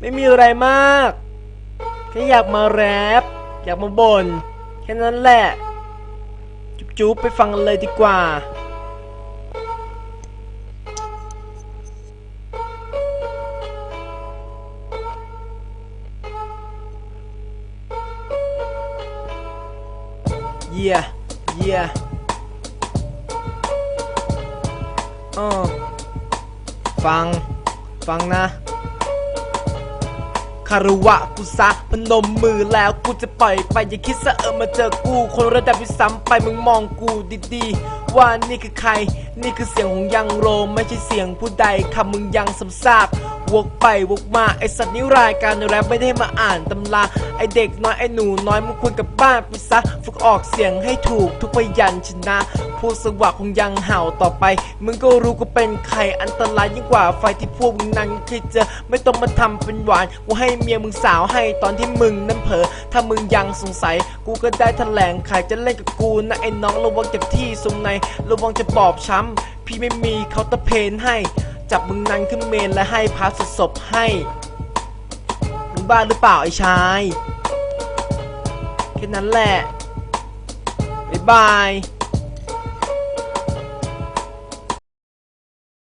ไม่มีอะไรมาก แค่อยากมาแรปอยากมาบน่นแค่นั้นแหละ จุ๊บๆไปฟังกันเลยดีกว่าเยี่ยเยี่ยเออฟัง ฟังนะ คารวะกูซะพนมมือแล้วกูจะปล่อยไปอย่าคิดซะเออมาเจอกู คนระดับที่ซ้ำไปมึงมองกูดีๆ ว่านี่คือใคร นี่คือเสียงของยังโรมไม่ใช่เสียงผู้ใดคำมึงยังซ้ำซากวกไปวกมาไอสัตว์นี่รายการแรปไม่ได้มาอ่านตำราไอเด็กน้อยไอหนูน้อยมึงควรกลับบ้านไปซะฝึกออกเสียงให้ถูกทุกพยัญชนะ วกสวะคงยังเห่าต่อไป มึงก็รู้กูเป็นใครอันตรายยิ่งกว่าไฟที่พวกมึงนั้นเคยเจอไม่ต้องมาทำเป็นหวานกูให้เมียมึงสาวให้ตอนที่มึงนั้นเผลอถ้ามึงยังสงสัย กูก็ได้แถลงขายจะเล่นกับกูนะไอ้น้องระวังเจ็บที่ทรงในระวังจะบอบช้ำพี่ไม่มีเคาน์เตอร์เพนให้ จับมึงนั้นขึ้นเมนและให้พาสศพให้มึงบ้าหรือเปล่าไอ้ชายแค่นั้นแหละบ๊ายบาย